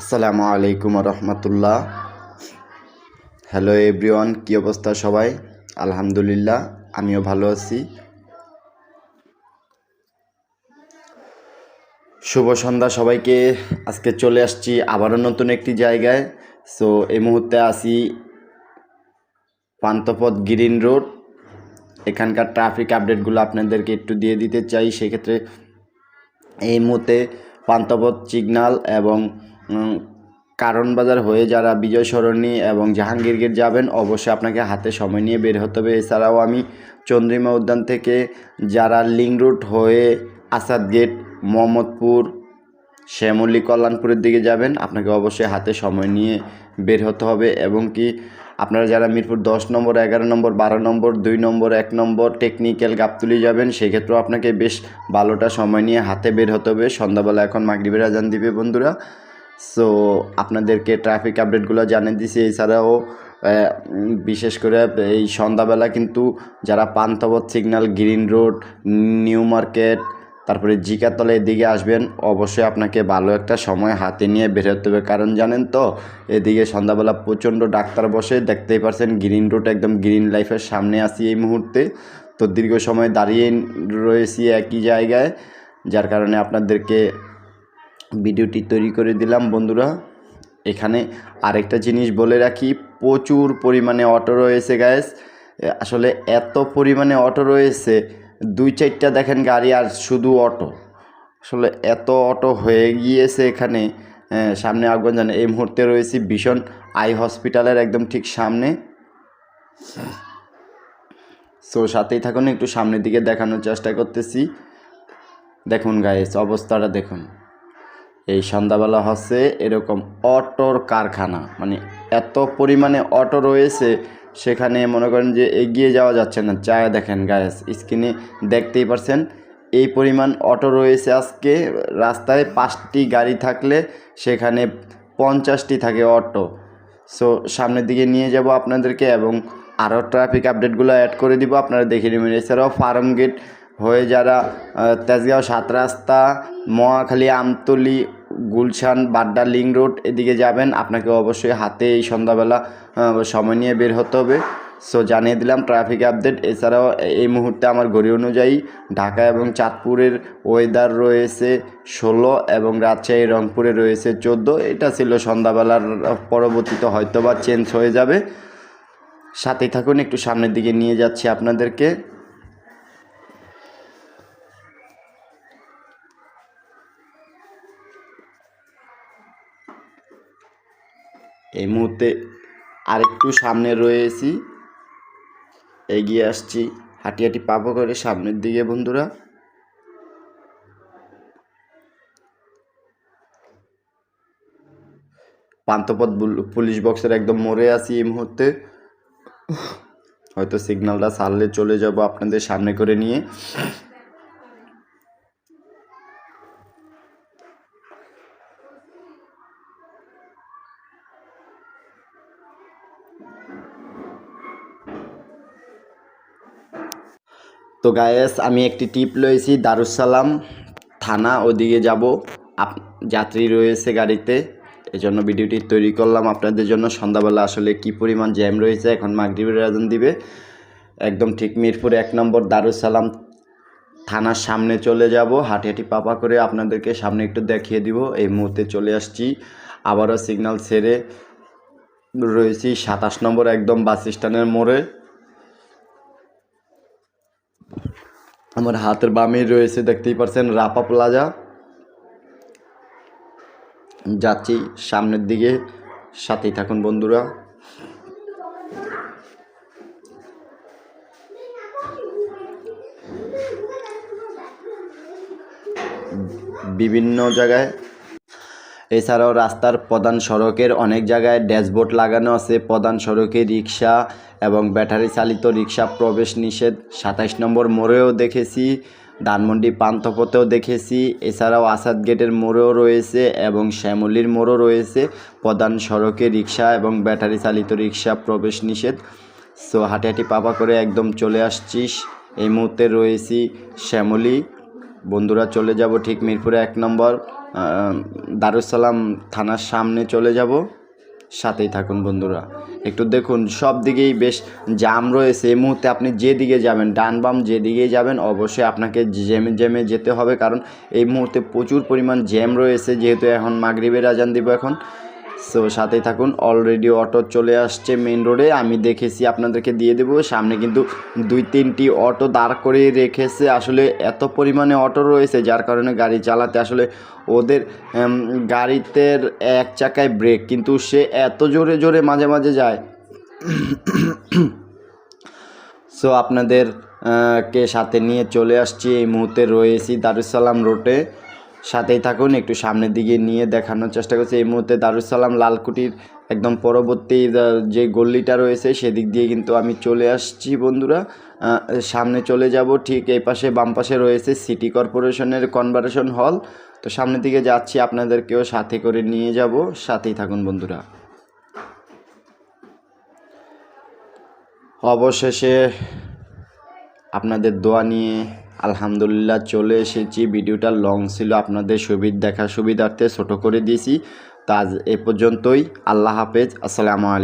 আসসালামু আলাইকুম রহমতুল্লাহ hello everyone কী অবস্থা সবাই? আলহামদুলিল্লাহ, আমিও ভালো আছি। শুভ সন্ধ্যা সবাইকে। আজকে চলে আসছি আবারও নতুন একটি জায়গায়। সো এই মুহূর্তে আসি পান্তপথ গ্রিন রোড। এখানকার ট্রাফিক আপডেটগুলো আপনাদেরকে একটু দিয়ে দিতে চাই। সেক্ষেত্রে এই মুহূর্তে পান্তপথ সিগনাল এবং কারণ বাজার হয়ে যারা বিজয় সরণি এবং জাহাঙ্গীর গেট যাবেন, অবশ্যই আপনাকে হাতে সময় নিয়ে বের হতে হবে। এছাড়াও আমি চন্দ্রিমা উদ্যান থেকে যারা লিং রুট হয়ে আসাদ গেট, মোহাম্মদপুর, শ্যামলী কল্যাণপুরের দিকে যাবেন, আপনাকে অবশ্যই হাতে সময় নিয়ে বের হতে হবে। এবং কি আপনারা যারা মিরপুর দশ নম্বর, এগারো নম্বর, বারো নম্বর, দুই নম্বর, এক নম্বর টেকনিক্যাল গাবতুলি যাবেন, সেক্ষেত্রেও আপনাকে বেশ ভালোটা সময় নিয়ে হাতে বের হতে হবে। সন্ধ্যাবেলা এখন মাগরিবের আজান দিবে বন্ধুরা। সো আপনাদেরকে ট্রাফিক আপডেটগুলো জানিয়ে দিছি। এছাড়াও বিশেষ করে এই সন্ধ্যাবেলা কিন্তু যারা Panthapath signal Green Road New Market তারপরে জিকাতলা এদিকে আসবেন, অবশ্যই আপনাকে ভালো একটা সময় হাতে নিয়ে বের হতে হবে। কারণ জানেন তো, এদিকে সন্ধ্যাবেলা প্রচণ্ড ডাক্তার বসে, দেখতেই পারছেন গ্রিন রোড একদম গ্রিন লাইফের সামনে আসি এই মুহূর্তে। তো দীর্ঘ সময় দাঁড়িয়ে রয়েছি একই জায়গায়, যার কারণে আপনাদেরকে ভিডিওটি তৈরি করে দিলাম, বন্ধুরা। এখানে আরেকটা জিনিস বলে রাখি, প্রচুর পরিমাণে অটো রয়েছে গ্যাস আসলে এত পরিমাণে অটো রয়েছে, দুই চারটা দেখেন গাড়ি আর শুধু অটো। আসলে এত অটো হয়ে গিয়েছে এখানে। সামনে আগুন জানে এই মুহূর্তে রয়েছি ভীষণ আই হসপিটালের একদম ঠিক সামনে। সো, সাথেই থাকুন, একটু সামনের দিকে দেখানোর চেষ্টা করতেছি। দেখুন গায়েস অবস্থাটা দেখুন। এই সন্ধ্যাবেলা হচ্ছে এরকম অটোর কারখানা। মানে এত পরিমাণে অটো রয়েছে, সেখানে মনে করেন যে এগিয়ে যাওয়া যাচ্ছে না। চায় দেখেন গায়েস স্ক্রিনে দেখতেই পারছেন, এই পরিমাণ অটো রয়েছে আজকে। রাস্তায় পাঁচটি গাড়ি থাকলে সেখানে পঞ্চাশটি থাকে অটো। সো সামনের দিকে নিয়ে যাব আপনাদেরকে এবং আরও ট্রাফিক আপডেটগুলো অ্যাড করে দিব। আপনারা দেখে নেবেন, এছাড়াও ফার্ম গেট হয়ে যারা তেজগাঁও সাত রাস্তা, মহাখালী, আমতলি, গুলশান, বাড্ডা, লিং রোড এদিকে যাবেন। আপনাকে অবশ্যই হাতে এই সন্ধ্যাবেলা সময় নিয়ে বের হতে হবে। সো জানিয়ে দিলাম ট্রাফিক আপডেট এছাড়াও এই মুহূর্তে আমার ঘড়ি অনুযায়ী ঢাকা এবং চাঁদপুরের ওয়েদার রয়েছে ষোলো এবং রাজশাহী, রংপুরে রয়েছে চোদ্দ। এটা ছিল সন্ধ্যাবেলার পরবর্তীতে হয়তো বা চেঞ্জ হয়ে যাবে। সাথেই থাকুন, একটু সামনের দিকে নিয়ে যাচ্ছি আপনাদেরকে। এই মুহূর্তে আরেকটু সামনে রয়েছি। এগিয়ে আসছি হাঁটি হাঁটি পাবো করে সামনের দিকে বন্ধুরা। বুল- পুলিশ বক্সের একদম মরে আছি এই মুহূর্তে। হয়তো সিগন্যালটা সারলে চলে যাব আপনাদের সামনে করে নিয়ে। তো গায়েস আমি একটি টিপ লয়েছি দারুসালাম থানা, ওদিকে যাব। আপ, যাত্রী রয়েছে গাড়িতে। এই জন্য ভিডিওটি তৈরি করলাম। আপনাদের জন্য সন্ধ্যাবেলা আসলে কি পরিমাণ জ্যাম রয়েছে, এখন মাগরিবের আয়োজন দিবে। একদম ঠিক মিরপুর এক নম্বর দারুসালাম থানার সামনে চলে যাব। হাঁটি হাঁটি পাপা করে আপনাদেরকে সামনে একটু দেখিয়ে দিব। এই মুহূর্তে চলে আসছি। আবারও সিগন্যাল ছেড়ে রয়েছি সাতাশ নম্বর একদম বাস স্ট্যান্ডের মোড়ে। আমার হাতের বামে রয়েছে, দেখতেই পারছেন রাপা প্লাজা। যাচ্ছি সামনের দিকে, সাথেই থাকুন বন্ধুরা। বিভিন্ন জায়গায় এছাড়াও রাস্তার প্রধান সড়কের অনেক জায়গায় ড্যাশবোর্ড লাগানো আছে। প্রধান সড়কে রিক্সা এবং ব্যাটারি চালিত রিক্সা প্রবেশ নিষেধ। সাতাইশ নম্বর মোড়েও দেখেছি, ধানমন্ডি পান্থপথেও দেখেছি। এছাড়াও আসাদ গেটের মোড়েও রয়েছে এবং শ্যামলির মোড়ও রয়েছে। প্রধান সড়কে রিক্সা এবং ব্যাটারি চালিত রিক্সা প্রবেশ নিষেধ। সো হাঁটি হাঁটি পাপা করে একদম চলে আসছিস। এই মুহূর্তে রয়েছি শ্যামলি। বন্ধুরা চলে যাব ঠিক মিরপুরে এক নম্বর দারুসালাম থানার সামনে চলে যাব। সাথেই থাকুন বন্ধুরা। একটু দেখুন, সব দিকেই বেশ জাম রয়েছে। এই মুহূর্তে আপনি যেদিকে যাবেন, ডান বাম যেদিকেই যাবেন, অবশ্যই আপনাকে জ্যামে জ্যামে যেতে হবে। কারণ এই মুহূর্তে প্রচুর পরিমাণ জ্যাম রয়েছে, যেহেতু এখন মাগরিবের আজান দিব এখন। সো সাথেই থাকুন। অলরেডি অটো চলে আসছে মেন রোডে আমি দেখেছি, আপনাদেরকে দিয়ে দেবো। সামনে কিন্তু দুই, তিনটি অটো দাঁড় করে রেখেছে। আসলে এত পরিমাণে অটো রয়েছে, যার কারণে গাড়ি চালাতে আসলে ওদের গাড়িতে এক চাকায় ব্রেক কিন্তু সে এত জোরে জোরে মাঝে মাঝে যায়। সো আপনাদের কে সাথে নিয়ে চলে আসছি, এই মুহূর্তে রয়েছি দারুসালাম রোডে সাথেই থাকুন, একটু সামনের দিকে নিয়ে দেখানোর চেষ্টা করছি। এই মুহূর্তে দারুসালাম লালকুটির একদম পরবর্তী যে গল্লিটা রয়েছে, সেদিক দিয়ে কিন্তু আমি চলে আসছি বন্ধুরা। সামনে চলে যাব, ঠিক এই পাশে বাম পাশে রয়েছে সিটি কর্পোরেশনের কনভারেশন হল। তো সামনের দিকে যাচ্ছি, আপনাদেরকেও সাথে করে নিয়ে যাব। সাথেই থাকুন বন্ধুরা। অবশেষে আপনাদের দোয়া নিয়ে আলহামদুলিল্লাহ, চলে এসেছি। ভিডিওটা লং ছিল আপনাদের সুবিধা দেখা সুবিধার্থে ছোটো করে দিয়েছি। তা এ পর্যন্তই। আল্লাহ হাফেজ। আসসালামু আলাইকুম।